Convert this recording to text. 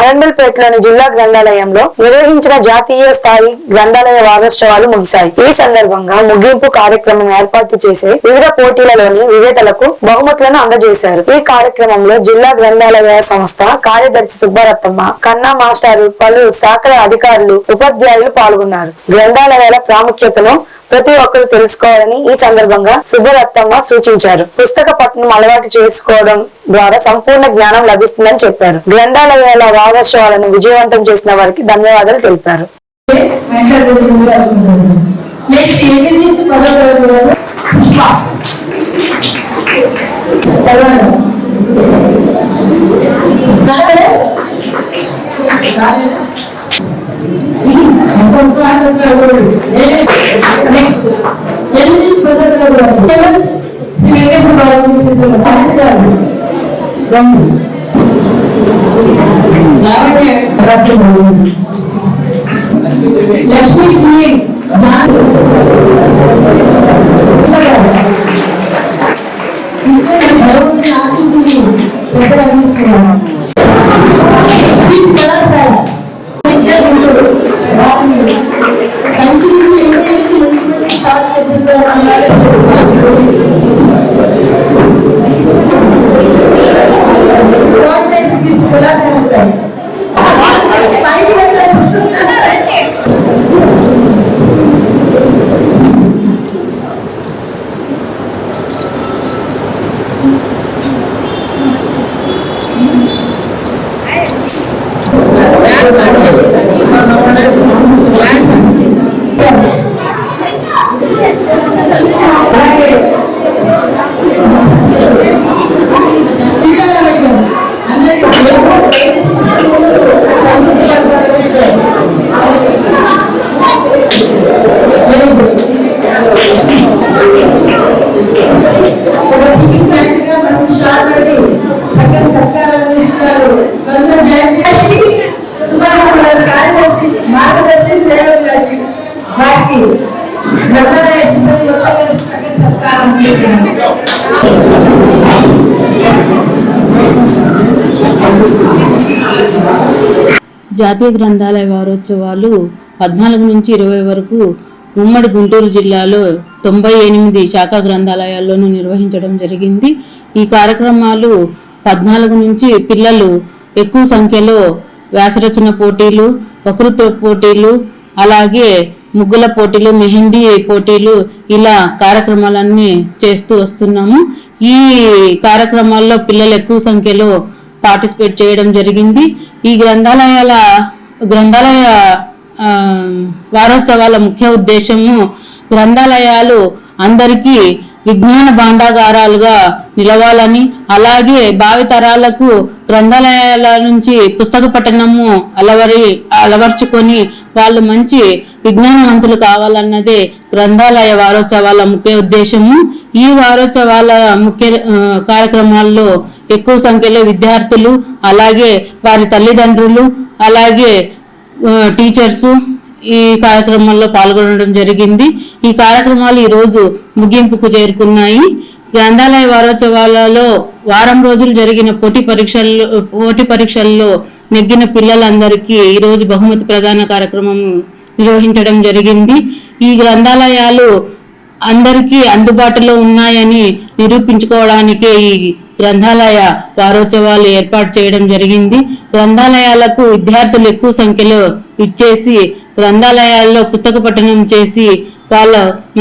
అనంతపేటలోని జిల్లా గ్రంథాలయంలో నిర్వహించిన జాతీయ స్థాయి గ్రంథాలయ వారోత్సవాలు ముగిశాయి. ఈ సందర్భంగా ముగింపు కార్యక్రమం ఏర్పాటు చేసే వివిధ పోటీలలోని విజేతలకు బహుమతులను అందజేశారు. ఈ కార్యక్రమంలో జిల్లా గ్రంథాలయ సంస్థ కార్యదర్శి సుబ్బారత్తమ్మ కన్నా మాస్టారు పలు శాఖల అధికారులు ఉపాధ్యాయులు పాల్గొన్నారు. గ్రంథాలయాల ప్రాముఖ్యతను ప్రతి ఒక్కరూ తెలుసుకోవాలని ఈ సందర్భంగా సుబ్బరత్నమ్మ సూచించారు. పుస్తక పఠనం అలవాటు చేసుకోవడం ద్వారా సంపూర్ణ జ్ఞానం లభిస్తుందని చెప్పారు. గ్రంథాలయాల వాదోత్సవాలను విజయవంతం చేసిన వారికి ధన్యవాదాలు తెలిపారు. లక్ష్మీ శ్రీ జాన్ భగవంతుని ఆశీస్సుని చక్కని సత్కారాలు చేస్తున్నారు కొంచెం జయశ్రీ సుమారు కార్యదర్శి మార్గదర్శి శ్రేయోగి వారికి సత్కారం జాతీయ గ్రంథాలయ వారోత్సవాలు పద్నాలుగు నుంచి ఇరవై వరకు ఉమ్మడి గుంటూరు జిల్లాలో తొంభై ఎనిమిది శాఖా గ్రంథాలయాల్లోనూ నిర్వహించడం జరిగింది. ఈ కార్యక్రమాలు పద్నాలుగు నుంచి పిల్లలు ఎక్కువ సంఖ్యలో వ్యాసరచన పోటీలు వకృత్వ పోటీలు అలాగే ముగ్గుల పోటీలు మెహందీ పోటీలు ఇలా కార్యక్రమాలన్నీ చేస్తూ వస్తున్నాము. ఈ కార్యక్రమాల్లో పిల్లలు ఎక్కువ సంఖ్యలో పార్టిసిపేట్ చేయడం జరిగింది. ఈ గ్రంథాలయాల గ్రంథాలయ వారోత్సవాల ముఖ్య ఉద్దేశము గ్రంథాలయాలు అందరికీ విజ్ఞాన భాండాగారాలుగా నిలవాలని అలాగే భావితరాలకు గ్రంథాలయాల నుంచి పుస్తక పఠనము అలవరి అలవర్చుకొని వాళ్ళు మంచి విజ్ఞానవంతులు కావాలన్నదే గ్రంథాలయ వారోత్సవాల ముఖ్య ఉద్దేశము. ఈ వారోత్సవాల ముఖ్య కార్యక్రమాల్లో ఎక్కువ సంఖ్యలో విద్యార్థులు అలాగే వారి తల్లిదండ్రులు అలాగే టీచర్సు టీచర్స్ ఈ కార్యక్రమంలో పాల్గొనడం జరిగింది. ఈ కార్యక్రమాలు ఈ రోజు ముగింపుకు చేరుకున్నాయి. గ్రంథాలయ వారోత్సవాలలో వారం రోజులు జరిగిన పోటీ పరీక్షల్లో పోటీ పరీక్షల్లో నెగ్గిన పిల్లలందరికీ ఈరోజు బహుమతి ప్రదాన కార్యక్రమం నిర్వహించడం జరిగింది. ఈ గ్రంథాలయాలు అందరికీ అందుబాటులో ఉన్నాయని నిరూపించుకోవడానికే ఈ గ్రంథాలయ వారోత్సవాలు ఏర్పాటు చేయడం జరిగింది. గ్రంథాలయాలకు విద్యార్థులు ఎక్కువ సంఖ్యలో ఇచ్చేసి గ్రంథాలయాల్లో పుస్తక పఠనం చేసి వాళ్ళ